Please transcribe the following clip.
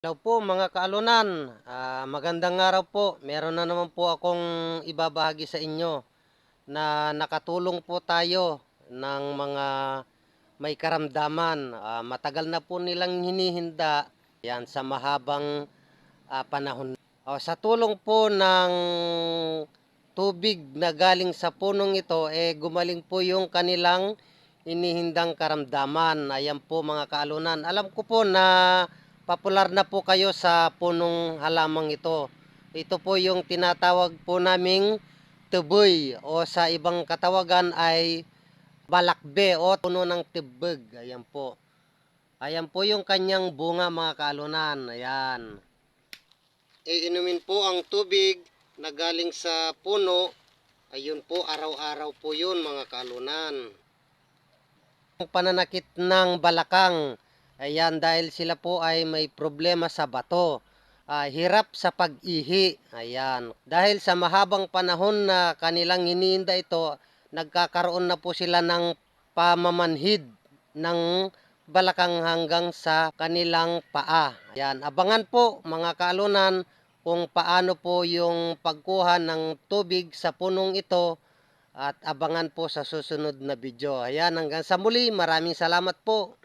Hello po mga kaalunan, Ah, magandang araw po. Meron na naman po akong ibabahagi sa inyo na nakatulong po tayo ng mga may karamdaman. Ah, matagal na po nilang hinihinda yan sa mahabang ah, panahon. Oh, sa tulong po ng tubig na galing sa punong ito, eh gumaling po yung kanilang inihindang karamdaman. Ayan po mga kaalunan. Alam ko po na popular na po kayo sa punong halamang ito. Ito po yung tinatawag po naming tuboy o sa ibang katawagan ay balakbe o puno ng tibig. Ayan po. Ayan po yung kanyang bunga mga kaalunan. Ayan. Iinumin po ang tubig na galing sa puno. Ayun po, araw-araw po yun mga kaalunan. Ang pananakit ng balakang Ayan, dahil sila po ay may problema sa bato. Ah, hirap sa pag-ihi. Ayan. Dahil sa mahabang panahon na kanilang iniinda ito, nagkakaroon na po sila ng pamamanhid ng balakang hanggang sa kanilang paa. Ayan. Abangan po mga kaalunan kung paano po yung pagkuha ng tubig sa punong ito at abangan po sa susunod na video. Ayan, hanggang sa muli, maraming salamat po.